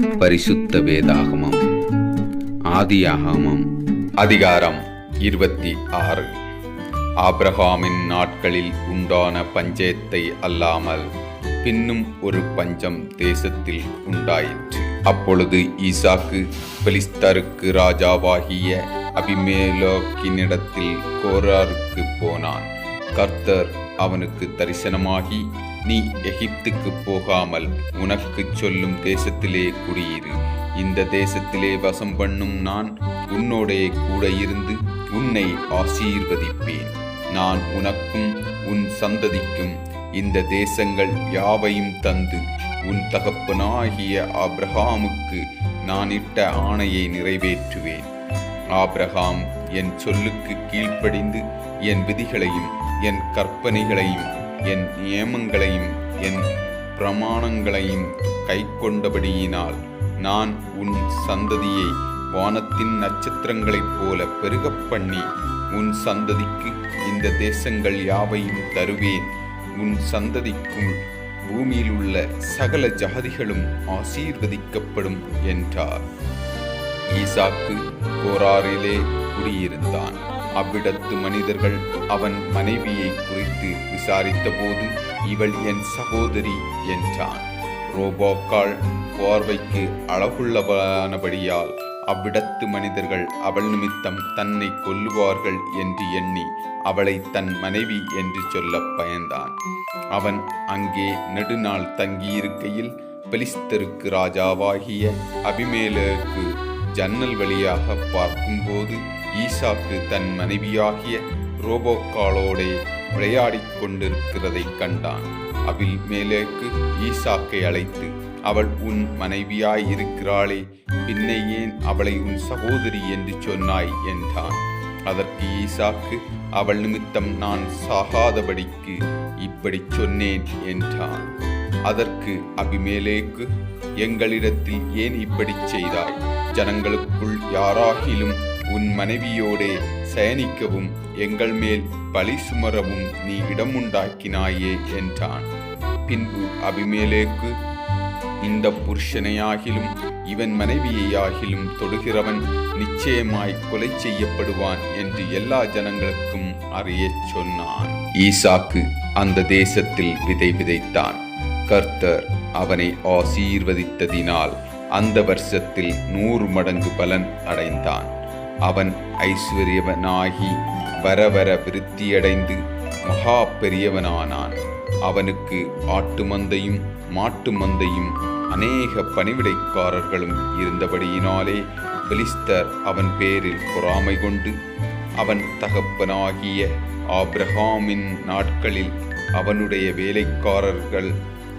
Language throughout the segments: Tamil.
பரிசுத்த வேதாகமம். ஆதியாகமம் அதிகாரம் இருபத்தி ஆறு. ஆப்ரஹாமின் நாட்களில் உண்டான பஞ்சயத்தை அல்லாமல் பின்னும் ஒரு பஞ்சம் தேசத்தில் உண்டாயிற்று. அப்பொழுது ஈசாக்கு பெலிஸ்தருக்கு ராஜாவாகிய அபிமேலோக்கினிடத்தில் கோராருக்கு போனான். கர்த்தர் அவனுக்கு தரிசனமாகி நீ எகிப்துக்கு போகாமல் உனக்குச் சொல்லும் தேசத்திலே குடியிரு. இந்த தேசத்திலே வசம் பண்ணும் நான் உன்னோடே கூட இருந்து உன்னை ஆசீர்வதிப்பேன். நான் உனக்கும் உன் சந்ததிக்கும் இந்த தேசங்கள் யாவையும் தந்து உன் தகப்பனாகிய ஆப்ரஹாமுக்கு நான் இட்ட ஆணையை நிறைவேற்றுவேன். ஆப்ரஹாம் என் சொல்லுக்கு கீழ்ப்படிந்து என் விதிகளையும் என் கற்பனைகளையும் என் நியமங்களையும் என் பிரமாணங்களையும் கைக்கொண்டபடியினால் நான் உன் சந்ததியை வானத்தின் நட்சத்திரங்களைப் போல பெருகப் பண்ணி உன் சந்ததிக்கு இந்த தேசங்கள் யாவையும் தருவேன். உன் சந்ததிக்குள் பூமியில் உள்ள சகல ஜாதிகளும் ஆசீர்வதிக்கப்படும் என்றார். ஈசாக்கு கோராரிலே குடியிருந்தான். அவ்விடத்து மனிதர்கள் அவன் மனைவியை குறித்து விசாரித்தபோது இவள் என் சகோதரி என்றான். ரோபோக்கால் பார்வைக்கு அழகுள்ளவனானபடியால் அவ்விடத்து மனிதர்கள் அவள் நிமித்தம் தன்னை கொல்லுவார்கள் என்று எண்ணி அவளை தன் மனைவி என்று சொல்ல பயந்தான். அவன் அங்கே நெடுநாள் தங்கியிருக்கையில் பெலிஸ்தருக்கு ராஜாவாகிய அபிமேலுக்கு ஜன்னல் வழியாக பார்க்கும்போது ஈசாக்கு தன் மனைவியாகிய ரோபோக்காலோடே விளையாடிக் கொண்டிருக்கிறதைக் கண்டான். அபில் மேலேக்கு ஈசாக்கை அழைத்து அவள் உன் மனைவியாய் இருக்கிறாளே பின்னை ஏன் அவளை உன் சகோதரி என்று சொன்னாய்? என்றான். அதற்கு ஈசாக்கு அவள் நிமித்தம் நான் சாகாதபடிக்கு இப்படி சொன்னேன் என்றான். அதற்கு அபிமேலேக்கு எங்களிடத்தில் ஏன் இப்படி செய்தாய்? ஜனங்களுக்குள் யாராகிலும் உன் மனைவியோடே சயனிக்கவும் எங்கள் மேல் பழி சுமரவும் நீ இடமுண்டாக்கினாயே என்றான். பின்பு அபிமேலேக்கு இந்த புருஷனையாகிலும் இவன் மனைவியையாகிலும் தொடுகிறவன் நிச்சயமாய் கொலை செய்யப்படுவான் என்று எல்லா ஜனங்களுக்கும் அறியச் சொன்னான். ஈசாக்கு அந்த தேசத்தில் விதை விதைத்தான். கர்த்தர் அவனை ஆசீர்வதித்ததினால் அந்த வருஷத்தில் நூறு மடங்கு பலன் அடைந்தான். அவன் ஐஸ்வர்யவனாகி வர வர விருத்தியடைந்து மகா பெரியவனானான் அவனுக்கு ஆட்டு மந்தையும் மாட்டு மந்தையும் அநேக பணிவிடைக்காரர்களும் இருந்தபடியினாலே பிலிஸ்தர் அவன் பேரில் பொறாமை கொண்டு அவன் தகப்பனாகிய ஆப்ரஹாமின் நாட்களில் அவனுடைய வேலைக்காரர்கள்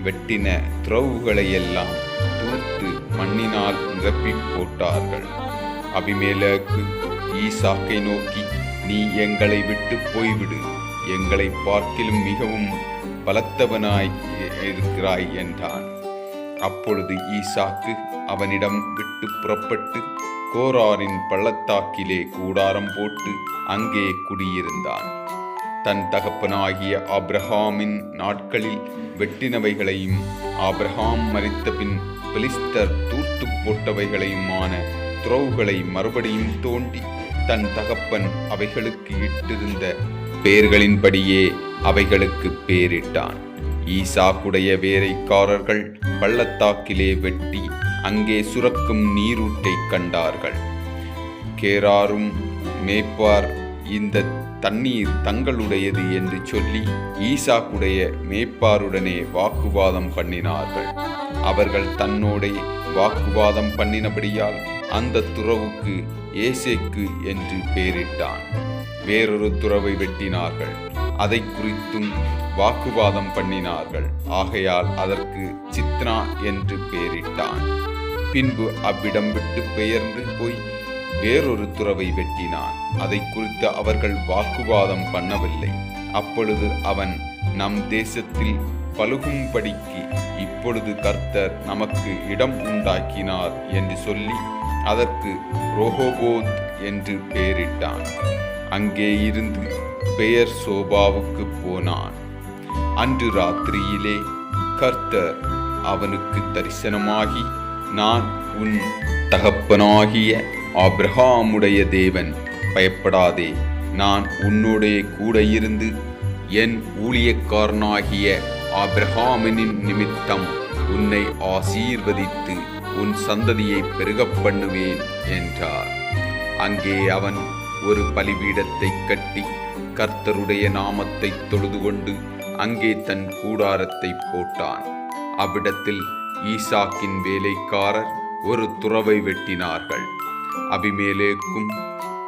வெட்டின துறவுகளையெல்லாம் தூர்த்து மண்ணினால் நிரப்பி போட்டார்கள். அபிமேலக்கு ஈசாக்கை நோக்கி நீ எங்களை விட்டு போய்விடு. எங்களை பார்க்கிலும் மிகவும் பலத்தவனாய் இருக்கிறாய் என்றான். அப்பொழுது ஈசாக்கு அவனிடம் விட்டு புறப்பட்டு கோராரின் பள்ளத்தாக்கிலே கூடாரம் போட்டு அங்கே குடியிருந்தான். தன் தகப்பனாகிய ஆப்ரஹாமின் நாட்களில் வெட்டினவைகளையும் ஆப்ரஹாம் மறித்த பின் பிலிஸ்தர் தூர்த்து போட்டவைகளையுமான துறவுகளை மறுபடியும் தோண்டி தன் தகப்பன் அவைகளுக்கு இட்டிருந்த பெயர்களின்படியே அவைகளுக்கு பேரிட்டான். ஈசாக்குடைய வேரைக்காரர்கள் பள்ளத்தாக்கிலே வெட்டி அங்கே சுரக்கும் நீரூட்டை கண்டார்கள். கேராரும் மேப்பார் இந்த தண்ணீர் தங்களுடையது என்று சொல்லி ஈசாக்குடைய மேப்பாருடனே வாக்குவாதம் பண்ணினார்கள். அவர்கள் தன்னோடே வாக்குவாதம் பண்ணினபடியால் அந்த துறவுக்கு ஏசேக்கு என்று பெயரிட்டான். வேறொரு துறவை வெட்டினார்கள். அதை குறித்தும் வாக்குவாதம் பண்ணினார்கள். ஆகையால் அதற்கு சித்னா என்று பெயரிட்டான். பின்பு அவ்விடம் விட்டு பெயர்ந்து போய் வேறொரு துறவை வெட்டினான். அதை குறித்து அவர்கள் வாக்குவாதம் பண்ணவில்லை. அப்பொழுது அவன் நம் தேசத்தில் பழுகும்படிக்கு இப்பொழுது கர்த்தர் நமக்கு இடம் உண்டாக்கினார் என்று சொல்லி அதற்கு ரோஹோபோத் என்று பெயரிட்டான். அங்கே இருந்து பெயர் சோபாவுக்கு போனான். அன்று ராத்திரியிலே கர்த்தர் அவனுக்கு தரிசனமாகி நான் உன் தகப்பனாகிய ஆப்ரஹாமுடைய தேவன் பயப்படாதே. நான் உன்னோடே கூட இருந்து என் ஊழியக்காரனாகிய ஆப்ரஹாமனின் நிமித்தம் உன்னை ஆசீர்வதித்து உன் சந்ததியை பெருகப் பண்ணுவேன் என்றார். அங்கே அவன் ஒரு பலிபீடத்தை கட்டி கர்த்தருடைய நாமத்தை தொழுது கொண்டு அங்கே தன் கூடாரத்தை போட்டான். அவ்விடத்தில் ஈசாக்கின் வேலைக்காரர் ஒரு துறவை வெட்டினார்கள். அபிமேலேக்கும்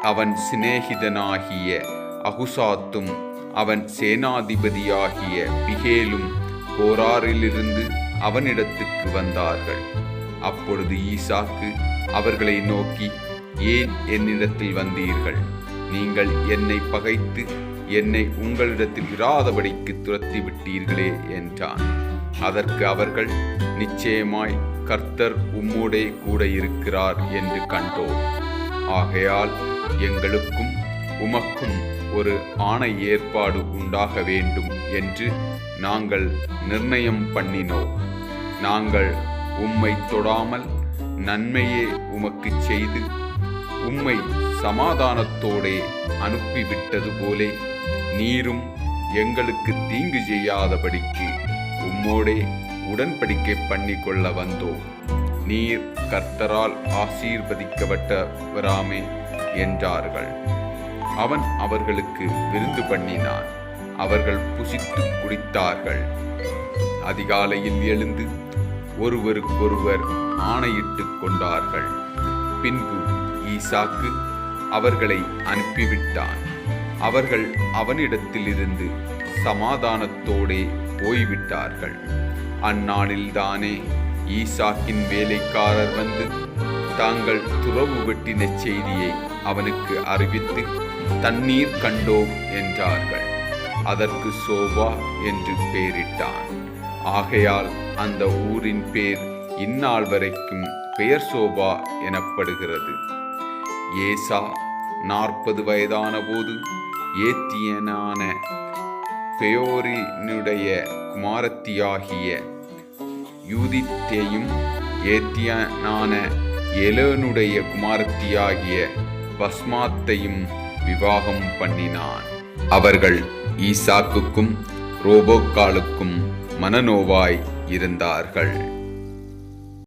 அவன் சிநேகிதனாகிய அகுசாத்தும் அவன் சேனாதிபதியாகிய பிகேலும் கோராரிலிருந்து அவனிடத்துக்கு வந்தார்கள். அப்பொழுது ஈசாக்கு அவர்களை நோக்கி ஏன் என்னிடத்தில் வந்தீர்கள்? நீங்கள் என்னை பகைத்து என்னை உங்களிடத்தில் இராதபடிக்கு துரத்தி விட்டீர்களே என்றான். அதற்கு அவர்கள் நிச்சயமாய் கர்த்தர் உம்மோடே கூட இருக்கிறார் என்று கண்டோம். ஆகையால் எங்களுக்கும் உமக்கும் ஒரு ஆணை ஏற்பாடு உண்டாக வேண்டும் என்று நாங்கள் நிர்ணயம் பண்ணினோம். நாங்கள் உம்மை தொடாமல் நன்மையே உமக்கு செய்து உம்மை சமாதானத்தோடே அனுப்பிவிட்டது போலே. நீரும் எங்களுக்கு தீங்கு செய்யாதபடிக்கு உம்மோடே உடன்படிக்கை பண்ணிக்கொள்ள வந்தோம் நீர் கர்த்தரால் ஆசீர்வதிக்கப்பட்டவராமே என்றார்கள். அவன் அவர்களுக்கு விருந்து பண்ணினான். அவர்கள் புசித்து குடித்தார்கள். அதிகாலையில் எழுந்து ஒருவருக்கொருவர் ஆணையிட்டுக் கொண்டார்கள். பின்பு ஈசாக்கு அவர்களை அனுப்பிவிட்டான். அவர்கள் அவனிடத்திலிருந்து சமாதானத்தோடே போய்விட்டார்கள். அந்நாளில்தானே ஈசாக்கின் வேலைக்காரர் வந்து தாங்கள் துறவு வெட்டின செய்தியை அவனுக்கு அறிவித்து தண்ணீர் கண்டோம் என்றார்கள். அதற்கு சோபா என்று பெயரிட்டான். ஆகையால் அந்த ஊரின் பேர் இந்நாள் வரைக்கும் பெயர் சோபா எனப்படுகிறது. ஏசா நாற்பது வயதான போது ஏத்தியனான பெயோரினுடைய குமாரத்தியாகிய யூதித்தேயும் ஏத்தியனான எலனுடைய குமாரத்தியாகிய பஸ்மாத்தையும் விவாகம் பண்ணினான். அவர்கள் ஈசாக்குக்கும் ரோபோக்காலுக்கும் மனநோவாய் இருந்தார்கள்.